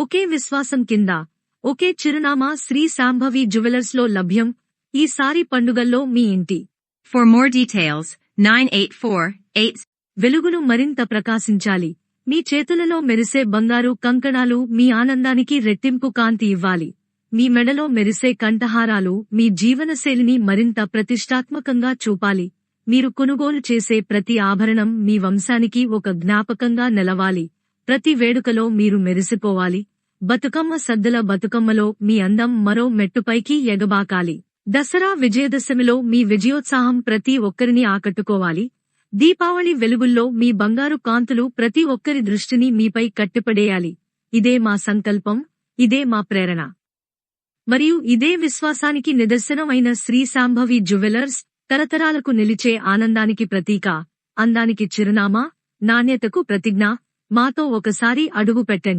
ఒకే విశ్వాసం కింద ఒకే చిరునామా శ్రీ శాంభవి జ్యువెలర్స్లో లభ్యం ఈసారి పండుగల్లో మీ ఇంటి. For more details, 984 వెలుగును మరింత ప్రకాశించాలి. మీ చేతులలో మెరిసే బంగారు కంకణాలు మీ ఆనందానికి రెట్టింపు కాంతి ఇవ్వాలి. మీ మెడలో మెరిసే కంఠహారాలు మీ జీవనశైలిని మరింత ప్రతిష్టాత్మకంగా చూపాలి. మీరు కొనుగోలు చేసే ప్రతి ఆభరణం మీ వంశానికి ఒక జ్ఞాపకంగా నిలవాలి. ప్రతి వేడుకలో మీరు మెరిసిపోవాలి. బతుకమ్మ సద్దుల బతుకమ్మలో మీ అందం మరో మెట్టుపైకి ఎగబాకాలి. దసరా విజయదశమిలో మీ విజయోత్సాహం ప్రతి ఒక్కరిని ఆకట్టుకోవాలి. దీపావళి వెలుగుల్లో మీ బంగారు కాంతులు ప్రతి ఒక్కరి దృష్టిని మీపై కట్టిపడేయాలి. ఇదే మా సంకల్పం ఇదే మా ప్రేరణ. మరియు ఇదే విశ్వాసానికి నిదర్శనం అయిన శ్రీ శాంభవి జ్యువెలర్స్ తరతరాలకు నిలిచే ఆనందానికి ప్రతీక అందానికి చిరునామా నాణ్యతకు ప్రతిజ్ఞ మాతో ఒకసారి అడుగు పెట్టండి.